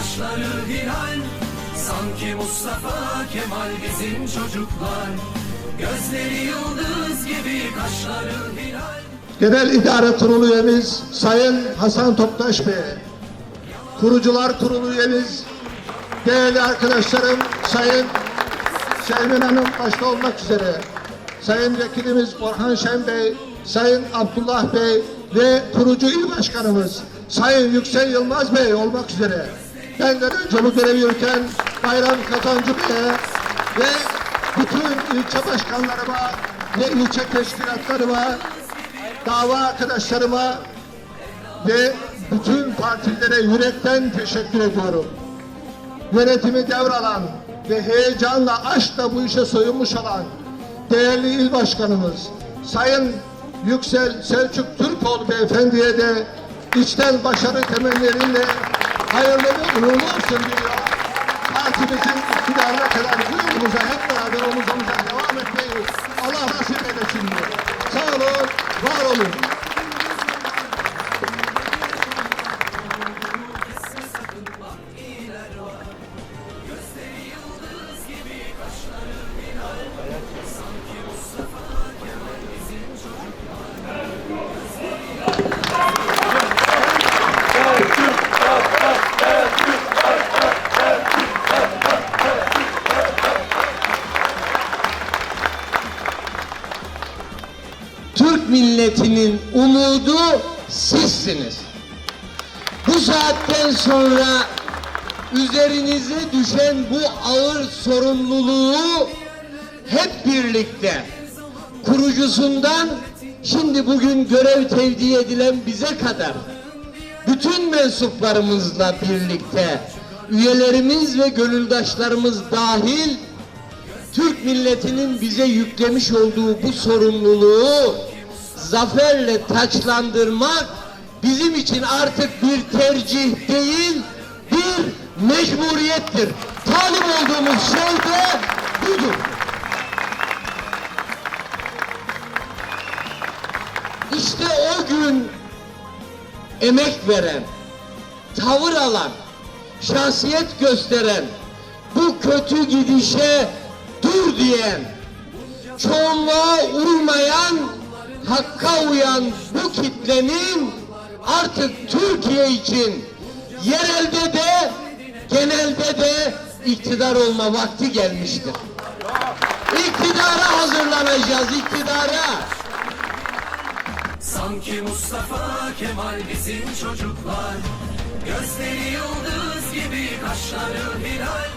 kaşları hilal Sanki Mustafa Kemal bizim çocuklar. Gözleri yıldız gibi kaşları hilal. Genel İdare Kurulu üyemiz Sayın Hasan Toptaş Bey, Kurucular Kurulu üyemiz, değerli arkadaşlarım Sayın Şermin Hanım başta olmak üzere, Sayın Vekilimiz Orhan Şen Bey, Sayın Abdullah Bey ve kurucu il başkanımız Sayın Yüksel Yılmaz Bey olmak üzere bu görevi yürüten Bayram Kazancı Bey'e ve bütün ilçe başkanlarıma ve ilçe teşkilatlarıma dava arkadaşlarıma ve bütün partilere yürekten teşekkür ediyorum. Yönetimi devralan ve heyecanla, aşkla bu işe soyunmuş olan değerli il başkanımız Sayın Yüksel Selçuk Türkoğlu beyefendiye de içten başarı temennileriyle hayırlı ve uğurlu olsun diyor. Partimizin iktidarına kadar bu Türk milletinin umudu sizsiniz. Bu saatten sonra üzerinize düşen bu ağır sorumluluğu hep birlikte kurucusundan şimdi bugün görev tevdi edilen bize kadar bütün mensuplarımızla birlikte üyelerimiz ve gönüldaşlarımız dahil Türk milletinin bize yüklemiş olduğu bu sorumluluğu zaferle taçlandırmak bizim için artık bir tercih değil, bir mecburiyettir. Talip olduğumuz şey de budur. İşte o gün emek veren, tavır alan, şahsiyet gösteren, bu kötü gidişe dur diyen, çoğunluğa uymayan, hakka uyan bu kitlenin artık Türkiye için yerelde de genelde de iktidar olma vakti gelmiştir. İktidara hazırlanacağız, iktidara. Sanki Mustafa Kemal bizim çocuklar Gözleri yıldız gibi kaşları hilal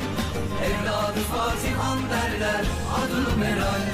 Evladı Fatihan derler adı Meral